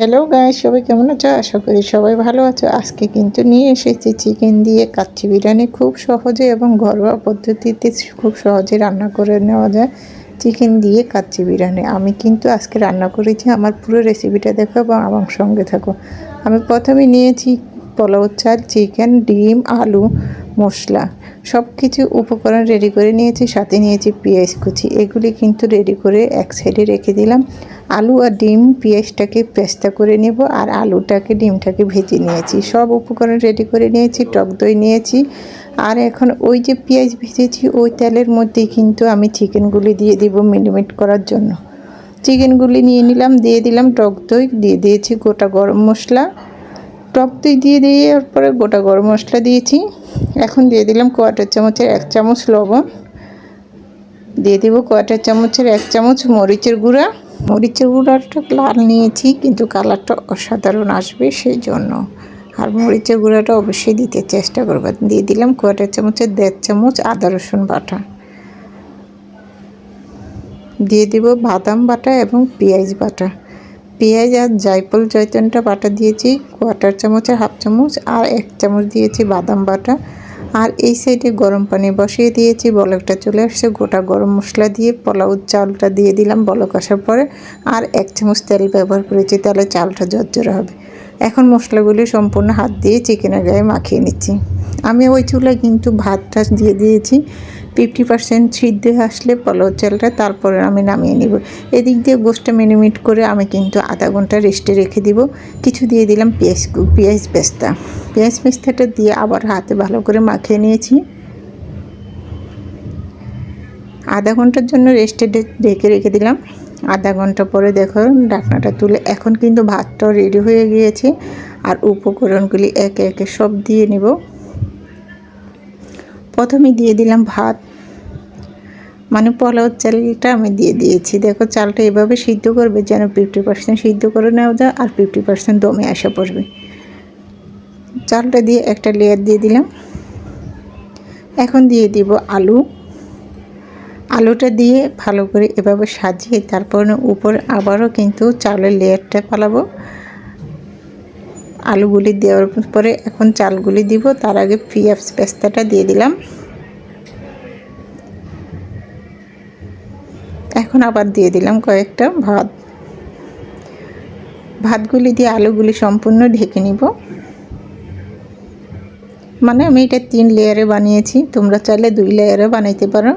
Hello গায়ে সবাই কেমন আছো? আশা করি সবাই ভালো আছো। আজকে কিন্তু নিয়ে এসেছি চিকেন দিয়ে কাচ্চি বিরিয়ানি। খুব সহজে এবং ঘরোয়া পদ্ধতিতে খুব সহজে রান্না করে নেওয়া যায় চিকেন দিয়ে কাচ্চি বিরিয়ানি। আমি কিন্তু আজকে রান্না করেছি, আমার পুরো রেসিপিটা দেখো এবং আমার সঙ্গে থাকো। আমি প্রথমে নিয়েছি পোলাও চাল চিকেন, ডিম, আলু, মশলা। সব কিছু উপকরণ রেডি করে নিয়েছি, সাথে নিয়েছি পেঁয়াজ কুচি। এগুলি কিন্তু রেডি করে এক সাইডে রেখে দিলাম। আলু আর ডিম পেঁয়াজটাকে পেস্তা করে নেব আর আলুটাকে, ডিমটাকে ভেজে নিয়েছি। সব উপকরণ রেডি করে নিয়েছি, টক দই নিয়েছি। আর এখন ওই যে পেঁয়াজ ভেজেছি, ওই তেলের মধ্যেই কিন্তু আমি চিকেনগুলি দিয়ে দিব মিলিমিট করার জন্য। চিকেনগুলি নিয়ে নিলাম, দিয়ে দিলাম টক দই, দিয়ে দিয়েছি গোটা গরম মশলা। টক দই দিয়ে দিয়ে পরে গোটা গরম মশলা দিয়েছি। এখন দিয়ে দিলাম কোয়াটার চামচের এক চামচ লবণ। দিয়ে দেবো কোয়াটার চামচের এক চামচ মরিচের গুঁড়া। মরিচের গুঁড়াটা লাল নিয়েছি, কিন্তু কালারটা অসাধারণ আসবে সেই জন্য আর মরিচের গুঁড়াটা অবশ্যই দিতে চেষ্টা করবেন দিয়ে দিলাম কোয়াটার চামচের দেড় চামচ আদা রসুন বাটা। দিয়ে দেব বাদাম বাটা এবং পেঁয়াজ বাটা। পেঁয়াজ আর জায়ফল জয়তনটা বাটা দিয়েছি, কোয়াটার চামচের হাফ চামচ, আর এক চামচ দিয়েছি বাদাম বাটা। আর এই সাইডে গরম পানি বসিয়ে দিয়েছি, বলকটা চলে আসছে, গোটা গরম মশলা দিয়ে পোলাও চালটা দিয়ে দিলাম বলক আসার পরে। আর এক চামচ তেল ব্যবহার করেছি, তাহলে চালটা জর্জরা হবে। এখন মশলাগুলি সম্পূর্ণ হাত দিয়ে চিকেনের গায়ে মাখিয়ে নিচ্ছি। আমি ওই চুলায় কিন্তু ভাতটা দিয়ে দিয়েছি। ফিফটি পার্সেন্ট সিদ্ধ আসলে পোলাও চালটা তারপরে আমি নামিয়ে নিব। এদিক দিয়ে গোষ্ঠটা মিনিমিট করে আমি কিন্তু আধা ঘণ্টা রেস্টে রেখে দিব। কিছু দিয়ে দিলাম পেঁয়াজ পেঁয়াজ পেস্তা। পেঁয়াজ পেস্তাটা দিয়ে আবার হাতে ভালো করে মাখিয়ে নিয়েছি। আধা ঘণ্টার জন্য রেস্টে ঢেকে রেখে দিলাম। আধা ঘণ্টা পরে দেখো ডাকনাটা তুলে এখন কিন্তু ভাতটাও রেডি হয়ে গিয়েছে। আর উপকরণগুলি একে একে সব দিয়ে নেব। প্রথমে দিয়ে দিলাম ভাত। মানে পোলাও চালটা আমি দিয়ে দিয়েছি। দেখো চালটা এভাবে সিদ্ধ করবে যেন ফিফটি পার্সেন্ট সিদ্ধ করে নেওয়া যায় আর ফিফটি পার্সেন্ট দমে আসা পড়বে। চালটা দিয়ে একটা লেয়ার দিয়ে দিলাম। এখন দিয়ে দিব আলু। আলুটা দিয়ে ভালো করে এভাবে সাজিয়ে তারপর উপর আবারও কিন্তু চালের লেয়ারটা পালাবো আলুগুলি দেওয়ার পরে এখন চালগুলি দিব। তার আগে পেঁয়াজ পেস্তাটা দিয়ে দিলাম। এখন আবার দিয়ে দিলাম কয়েকটা ভাত। ভাতগুলি দিয়ে আলুগুলি সম্পূর্ণ ঢেকে নিব। মানে আমি এটা তিন লেয়ারে বানিয়েছি, তোমরা চাইলে দুই লেয়ারে বানাইতে পারো।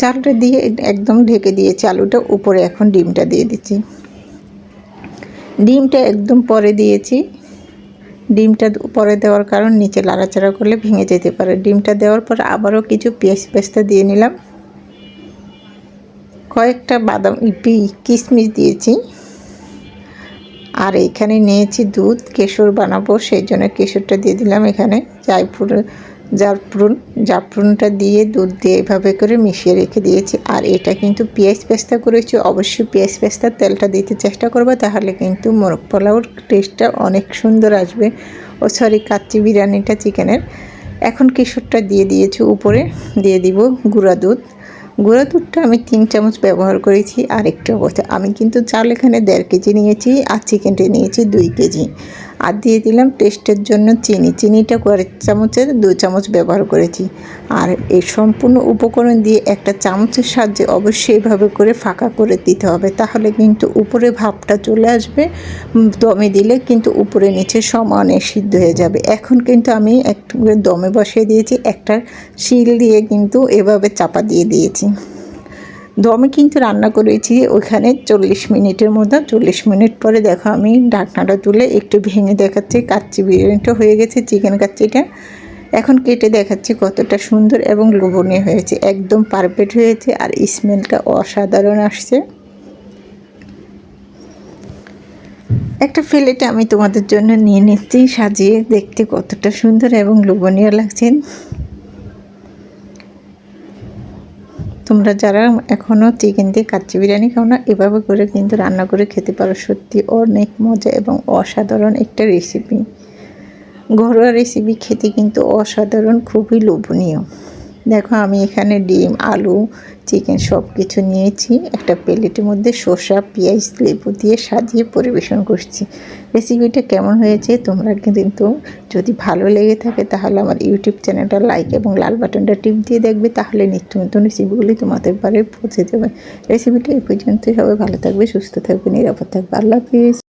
চালটা দিয়ে একদম ঢেকে দিয়েছি, আলুটা উপরে এখন ডিমটা দিয়ে দিচ্ছি। ডিমটা একদম পরে দিয়েছি। ডিমটা পরে দেওয়ার কারণ নিচে লাড়াচাড়া করলে ভেঙে যেতে পারে। ডিমটা দেওয়ার পর আবারও কিছু পেঁয়াজ পেস্তা দিয়ে নিলাম। কয়েকটা বাদাম, ইপি কিশমিশ দিয়েছি। আর এখানে নিয়েছি দুধ, কেশর বানাবো সেই জন্য কেশরটা দিয়ে দিলাম এখানে। জায়ফুর জাফরুন জাফরুনটা দিয়ে দুধ দিয়ে এভাবে করে মিশিয়ে রেখে দিয়েছি। আর এটা কিন্তু পেঁয়াজ পেস্তা করেছি, অবশ্যই পেঁয়াজ পেস্তার তেলটা দিতে চেষ্টা করব, তাহলে কিন্তু মোরগ পোলাওর টেস্টটা অনেক সুন্দর আসবে। ও সরি, কাচ্চি বিরিয়ানিটা চিকেনের এখন কেশরটা দিয়ে দিয়েছি, উপরে দিয়ে দিব গুঁড়া দুধ। গুঁড়া দুধটা আমি তিন চামচ ব্যবহার করেছি আর একটু অবস্থা আমি কিন্তু চাল এখানে দেড় কেজি নিয়েছি আর চিকেনটি নিয়েছি দুই কেজি। আর দিয়ে দিলাম টেস্টের জন্য চিনি। চিনিটা কয়েক চামচের দু চামচ ব্যবহার করেছি। আর এই সম্পূর্ণ উপকরণ দিয়ে একটা চামচের সাহায্যে অবশ্যই এভাবে করে ফাঁকা করে দিতে হবে। তাহলে কিন্তু উপরে ভাবটা চলে আসবে দমে দিলে কিন্তু উপরে নিচে সমানে সিদ্ধ হয়ে যাবে। এখন কিন্তু আমি একটু দমে বসিয়ে দিয়েছি, একটা শিল দিয়ে কিন্তু এভাবে চাপা দিয়ে দিয়েছি। দমে কিন্তু রান্না করেছি ওখানে চল্লিশ মিনিটের মধ্যে। চল্লিশ মিনিট পরে দেখো আমি ঢাকনাটা তুলে একটু ভেঙে দেখাচ্ছি। কাচ্চি বিরিয়ানিটা হয়ে গেছে, চিকেন কাচ্চিটা। এখন কেটে দেখাচ্ছি কতটা সুন্দর এবং লোভনীয় হয়েছে। একদম পারফেক্ট হয়েছে আর স্মেলটা অসাধারণ আসছে। একটা ফেলেটে আমি তোমাদের জন্য নিয়ে নিচ্ছি, সাজিয়ে দেখতে কতটা সুন্দর এবং লোভনীয় লাগছে। তোমরা যারা এখনও চিকেন দিয়ে কাচ্চি বিরিয়ানি খাও না, এভাবে করে কিন্তু রান্না করে খেতে পারো। সত্যি অনেক মজা এবং অসাধারণ একটা রেসিপি ঘরোয়া রেসিপি খেতে কিন্তু অসাধারণ, খুবই লোভনীয়। দেখো, আমি এখানে ডিম, আলু, চিকেন সব কিছু নিয়েছি। একটা প্লেটের মধ্যে শসা, পেঁয়াজ, লেবু দিয়ে সাজিয়ে পরিবেশন করছি। রেসিপিটা কেমন হয়েছে তোমরা কিন্তু যদি ভালো লেগে থাকে তাহলে আমার ইউটিউব চ্যানেলটা লাইক এবং লাল বাটনটা টিপ দিয়ে দেখবে, তাহলে নিত্য নতুন রেসিপিগুলি তোমাদের পারে পৌঁছে দেবে রেসিপিটা এই পর্যন্ত সবাই ভালো থাকবে, সুস্থ থাকবে, নিরাপদ থাকবে। আল্লাহ হাফিজ।